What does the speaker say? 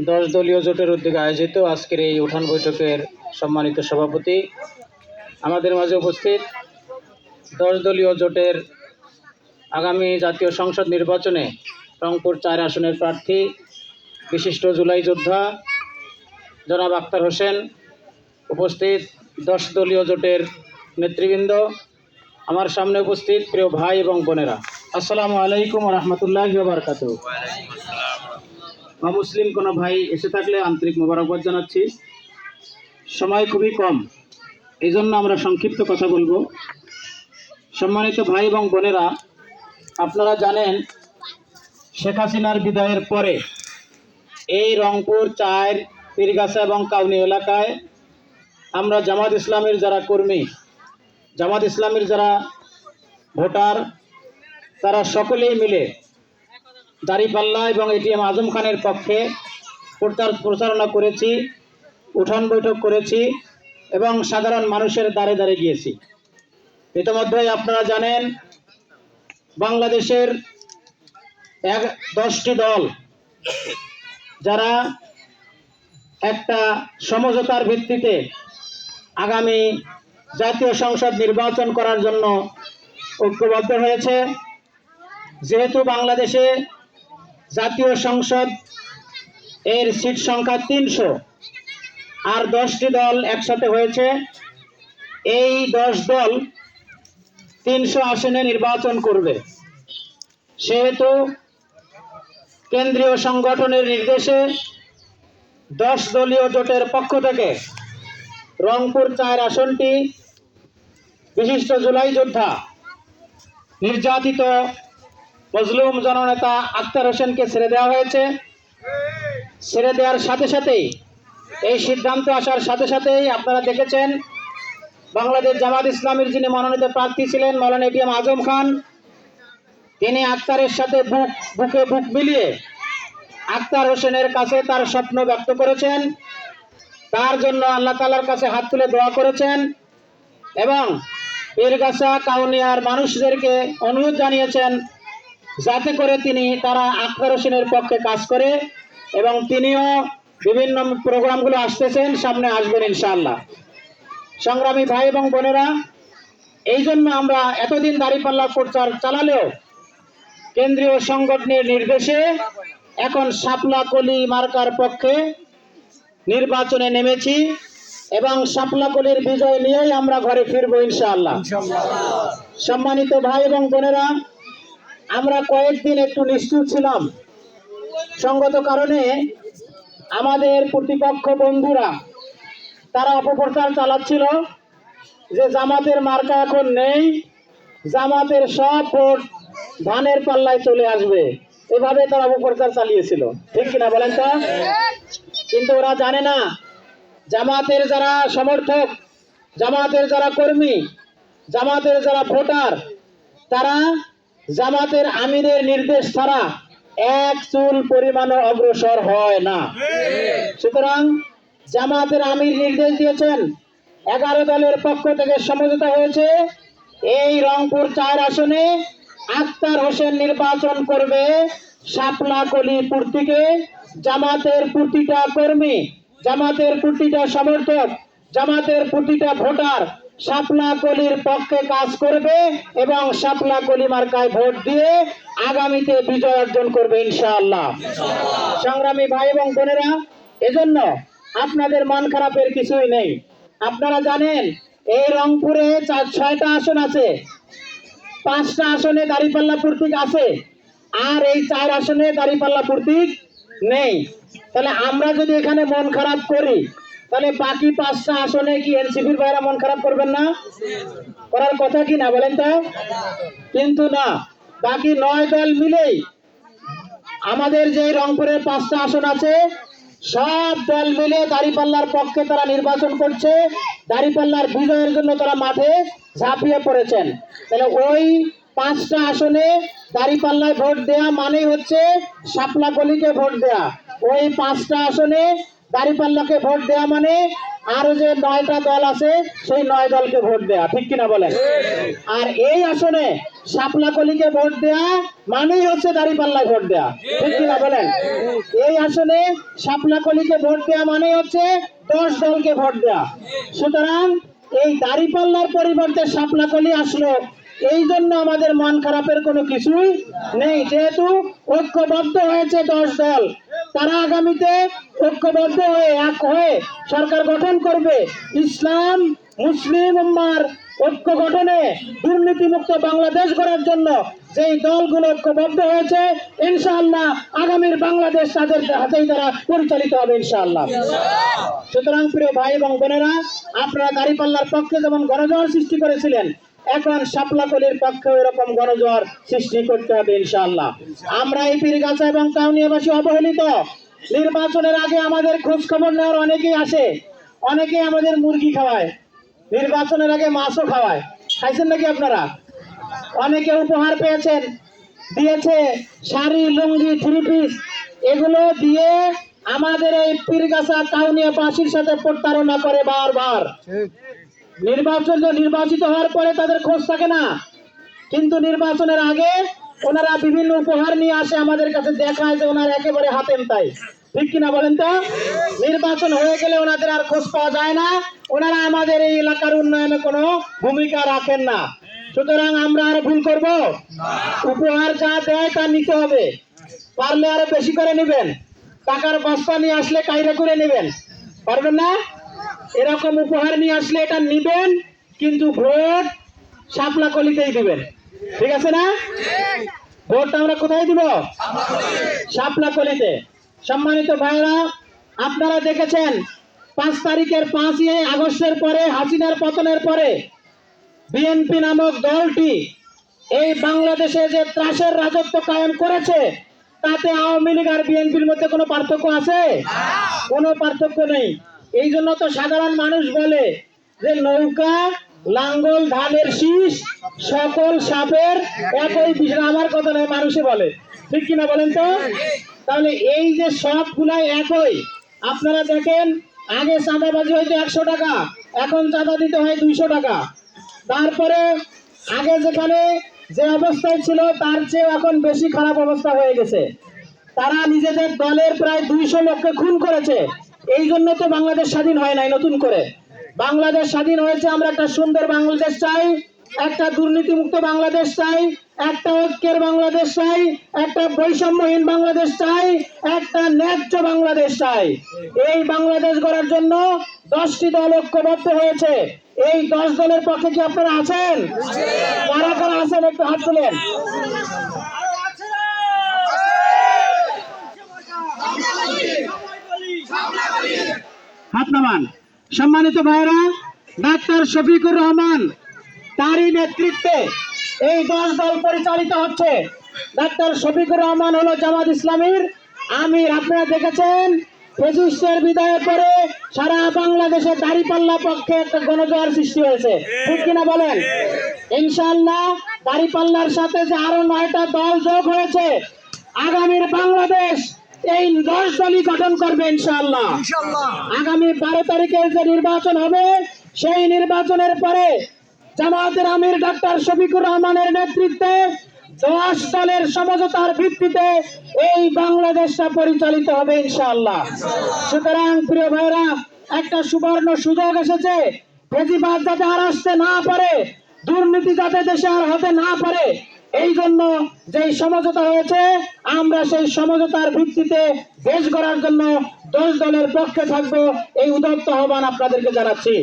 দশ দলীয় জোটের উদ্যোগে আয়োজিত আজকের এই উঠান বৈঠকের সম্মানিত সভাপতি। আমাদের মাঝে উপস্থিত দশ দলীয় জোটের আগামী জাতীয় সংসদ নির্বাচনে রংপুর চার আসনের প্রার্থী, বিশিষ্ট জুলাই যোদ্ধা জনাব আক্তার হোসেন, উপস্থিত দশ দলীয় জোটের নেতৃবৃন্দ, আমার সামনে উপস্থিত প্রিয় ভাই এবং বোনেরা। আসসালামু আলাইকুম রহমতুল্লাহ বারকাত বা মুসলিম কোনো ভাই এসে থাকলে আন্তরিক মোবারকবাদ জানাচ্ছি। সময় খুবই কম। এই জন্য আমরা সংক্ষিপ্ত কথা বলব। সম্মানিত ভাই এবং বোনেরা, আপনারা জানেন, শেখ হাসিনার বিদায়ের পরে এই রংপুর চায়ের পীরগাছা এবং কাউনি এলাকায় আমরা জামাত ইসলামের যারা কর্মী, জামাত ইসলামের যারা ভোটার, তারা সকলেই মিলে দাঁড়িপাল্লা এবং এটিএম আজম খানের পক্ষে প্রচার প্রচারণা করেছি, উঠান বৈঠক করেছি এবং সাধারণ মানুষের দ্বারে দ্বারে গিয়েছি। ইতিমধ্যেই আপনারা জানেন, বাংলাদেশের এক দশটি দল যারা একটা সমঝোতার ভিত্তিতে আগামী জাতীয় সংসদ নির্বাচন করার জন্য ঐক্যবদ্ধ হয়েছে। যেহেতু বাংলাদেশে জাতীয় সংসদ এর সিট সংখ্যা তিনশো। আর দশটি দল একসাথে হয়েছে। এই দশ দল তিনশো আসনে নির্বাচন করবে। সেহেতু কেন্দ্রীয় সংগঠনের নির্দেশে দশ দলীয় জোটের পক্ষ থেকে রংপুর চার আসনটি বিশিষ্ট জুলাই যোদ্ধা নির্যাতিত মজলুম জননেতা আক্তার হোসেনকে ছেড়ে দেওয়া হয়েছে। ছেড়ে দেওয়ার সাথে সাথেই, এই সিদ্ধান্ত আসার সাথে সাথেই আপনারা দেখেছেন, বাংলাদেশ জামাত ইসলামের যিনি মনোনীত প্রার্থী ছিলেন মৌলানা এটিএম আজম খান, তিনি আক্তারের সাথে বুক, বুকে বুক মিলিয়ে আক্তার হোসেনের কাছে তার স্বপ্ন ব্যক্ত করেছেন। তার জন্য আল্লাহ তালার কাছে হাত তুলে দোয়া করেছেন এবং পীরগাছা কাউনিয়ার মানুষদেরকে অনুরোধ জানিয়েছেন যাতে করে তিনি তারা আক্তার হোসেনের পক্ষে কাজ করে এবং তিনিও বিভিন্ন প্রোগ্রামগুলো আসতেছেন সামনে আসবেন ইনশাআল্লাহ। সংগ্রামী ভাই এবং বোনেরা এই জন্য আমরা এতদিন দাঁড়িপাল্লা প্রচার চালালেও কেন্দ্রীয় সংগঠনের নির্দেশে এখন শাপলা কলি মার্কার পক্ষে নির্বাচনে নেমেছি এবং শাপলা কলির বিজয় নিয়েই আমরা ঘরে ফিরবো ইনশাআল্লাহ। সম্মানিত ভাই এবং বোনেরা আমরা কয়েকদিন একটু নিশ্চুপ ছিলাম। সঙ্গত কারণে আমাদের প্রতিপক্ষ বন্ধুরা, তারা অপপ্রচার চালাচ্ছিল যে জামাতের মার্কা এখন নেই, জামাতের সব ভোট ধানের পাল্লায় চলে আসবে। এভাবে তারা অপপ্রচার চালিয়েছিল। ঠিক কিনা বলেন তা? কিন্তু ওরা জানে না, জামাতের যারা সমর্থক, জামাতের যারা কর্মী, জামাতের যারা ভোটার, তারা জামাতের আমিরের নির্দেশ ছাড়া এক চুল পরিমাণে অগ্রসর হয় না। সুতরাং জামাতের আমির নির্দেশ দিয়েছেন, এগারো দলের পক্ষ থেকে সমঝোতা হয়েছে। এই রংপুর চার আসনে আক্তার হোসেন নির্বাচন করবে শাপলা কলি পূর্তিকে। জামাতের প্রতিটা কর্মী, জামাতের প্রতিটা সমর্থক, জামাতের প্রতিটা ভোটার শাপলা কলির পক্ষে কাজ করবে এবং শাপলা কলি মার্কায় ভোট দিয়ে আগামীতে বিজয় অর্জন করবে ইনশাআল্লাহ। সংগ্রামী ভাই এবং বোনেরা, এজন্য আপনাদের মন খারাপের কিছুই নেই। আপনারা জানেন, এই রংপুরে চার, ছয়টা আসন আছে। পাঁচটা আসনে দাঁড়িপাল্লা প্রতীক আছে, আর এই চার আসনে দাঁড়িপাল্লা প্রতীক নেই। তাহলে আমরা যদি এখানে মন খারাপ করি তাহলে বাকি পাঁচটা আসনে কি এনসিপির বাইরা মন খারাপ করবেন না? করার কথা কি না বলেন তো? কিন্তু না, বাকি নয় দল মিলেই আমাদের যে রংপুরের পাঁচটা আসন আছে, সব দল মিলে দাঁড়িপাল্লার পক্ষে তারা নির্বাচন করছে। দাঁড়িপাল্লার বিজয়ের জন্য তারা মাঠে ঝাঁপিয়ে পড়েছেন। তাহলে ওই পাঁচটা আসনে দাঁড়িপাল্লায় ভোট দেয়া মানেই হচ্ছে শাপলা গলিকে ভোট দেয়া। ওই পাঁচটা আসনে দাঁড়িপাল্লাকে ভোট দেওয়া মানে আরও যে নয়টা দল আছে, সেই নয় দলকে ভোট দেয়া, ঠিক কিনা বলেন? আর এই আসনে শাপলাকলিকে ভোট দেয়া মানেই হচ্ছে দাঁড়িপাল্লায় ভোট দেয়া, ঠিক কিনা বলেন? এই আসনে শাপলাকলিকে ভোট দেয়া মানেই হচ্ছে দশ দলকে ভোট দেয়া। সুতরাং এই দাঁড়িপাল্লার পরিবর্তে শাপলাকলি আসলো, এই জন্য আমাদের মন খারাপের কোনো কিছুই নেই। যেহেতু ঐক্যবদ্ধ হয়েছে দশ দল তারা আগামীতে ঐক্যবদ্ধ হয়ে, এক হয়ে সরকার গঠন করবে। ইসলাম, মুসলিম উম্মার ঐক্য গঠনে দুর্নীতিমুক্ত বাংলাদেশ গড়ার জন্য যেই দলগুলো ঐক্যবদ্ধ হয়েছে, ইনশাআল্লাহ আগামীর বাংলাদেশ তাদের হাতেই তারা পরিচালিত হবে ইনশাআল্লাহ। সুতরাং প্রিয় ভাই এবং বোনেরা, আপনারা দাঁড়িপাল্লার পক্ষে যেমন গণজোয়ার সৃষ্টি করেছিলেন এখন শাপলাকলির পক্ষে এরকম গণজোয়ার সৃষ্টি করতে হবে ইনশাআল্লাহ। আমরা এই পীরগাছা এবং কাউনিয়াবাসী অবহেলিত। নির্বাচনের আগে আমাদের খোঁজ খবর নেওয়ার অনেকেই আসে। অনেকেই আমাদের মুরগি খাওয়ায়। নির্বাচনের আগে মাছও খাওয়ায়। খাইছেন নাকি আপনারা? অনেকে উপহার পেয়েছেন। দিয়েছে শাড়ি, লুঙ্গি, থ্রি পিস। এগুলো দিয়ে আমাদের এই পীরগাছা কাউনিয়া পাশির সাথে প্রতারণা করে বারবার। নির্বাচন নির্বাচিত হওয়ার পরে তাদের খোঁজ থাকে না। কিন্তু নির্বাচনের আগে ওনারা বিভিন্ন উপহার নিয়ে আসে, আমাদের কাছে দেখায় যে ওনারা একেবারে হাতেন তাই। ঠিক কিনা বলেন তো? নির্বাচন হয়ে গেলে ওনাদের আর খোঁজ পাওয়া যায় না। ওনারা আমাদের এই এলাকার উন্নয়নে কোনো ভূমিকা রাখেন না। সুতরাং আমরা আর ভুল করব? উপহার যা দেয় তা নিতে হবে। পারলে আরও বেশি করে নেবেন। টাকার বস্তা নিয়ে আসলে কাইরে করে নেবেন। পারবেন না? এরকম উপহার নিয়ে আসলে এটা নিবেন, কিন্তু ভোট শাপলা কলিতেই দিবেন। ঠিক আছে না? ভোটটা আমরা কোথায় দিব? শাপলা কলিতে। সম্মানিত ভাইরা, আপনারা দেখেছেন, পাঁচ তারিখের পাঁচই আগস্টের পরে, হাসিনার পতনের পরে, বিএনপি নামক দলটি এই বাংলাদেশে যে ত্রাসের রাজত্ব কায়েম করেছে, তাতে আওয়ামী লীগ আর বিএনপির মধ্যে কোনো পার্থক্য আছে? কোনো পার্থক্য নেই। এই জন্য তো সাধারণ মানুষ বলে যে নৌকা, লাঙ্গল, ধানের শীষ, সকল সাপের একই বিষয়। আমার কথা নয় মানুষে বলে। ঠিক কিনা বলেন তো? তাহলে এই যে সবগুলাই একই, আপনারা দেখেন, আগে চাঁদাবাজি হয়তো একশো টাকা, এখন চাঁদা দিতে হয় দুইশো টাকা। তারপরে আগে যেখানে যে অবস্থায় ছিল, তার চেয়ে এখন বেশি খারাপ অবস্থা হয়ে গেছে। তারা নিজেদের দলের প্রায় দুইশো লোককে খুন করেছে। এই জন্য তো বাংলাদেশ স্বাধীন হয় নাই নতুন করে। বাংলাদেশ স্বাধীন হয়েছে, আমরা একটা সুন্দর বাংলাদেশ চাই, একটা দুর্নীতিমুক্ত বাংলাদেশ চাই, একটা ঐক্যের বাংলাদেশ চাই, একটা বৈষম্যহীন বাংলাদেশ চাই, একটা ন্যায্য বাংলাদেশ চাই। এই বাংলাদেশ গড়ার জন্য দশটি দল ঐক্যবদ্ধ হয়েছে। এই দশ দলের পক্ষে কি আপনারা আছেন? কারা কারা আছেন একটু হাত তুলেন। নামান সম্মানিত ভাইরা ডাক্তার শফিকুর রহমান তারই নেতৃত্বে এই দশ দল পরিচালিত হচ্ছে। ডাক্তার শফিকুর রহমান হলো জামাত ইসলামীর আমির। আপনারা দেখেছেন ফেসিস্টের বিদায়ের পরে সারা বাংলাদেশে দাড়িপাল্লা পক্ষে একটা গণজোয়ার সৃষ্টি হয়েছে। ঠিক কিনা বলেন? ইনশাআল্লাহ, দাড়িপাল্লার সাথে যে আরও নয়টা দল যোগ হয়েছে, আগামীর বাংলাদেশ এই দশ দলই গঠন করবে ইনশাআল্লাহ। আগামী বারো তারিখের যে নির্বাচন হবে সেই নির্বাচনের পরে জামাতের আমির ডাক্তার শফিকুর রহমানের নেতৃত্বে দশ দলের সমঝোতার ভিত্তিতে এই বাংলাদেশটা পরিচালিত হবে ইনশাআল্লাহ। সুতরাং প্রিয় ভাইরা একটা সুবর্ণ সুযোগ এসেছে। ফেজিবাদ যাতে আর আসতে না পারে দুর্নীতি যাতে দেশে আর হতে না পারে এই জন্য যেই সমঝোতা হয়েছে, আমরা সেই সমঝোতার ভিত্তিতে দেশ গড়ার জন্য দশ দলের পক্ষে থাকব, এই উদত্ত আহ্বান আপনাদেরকে জানাচ্ছি।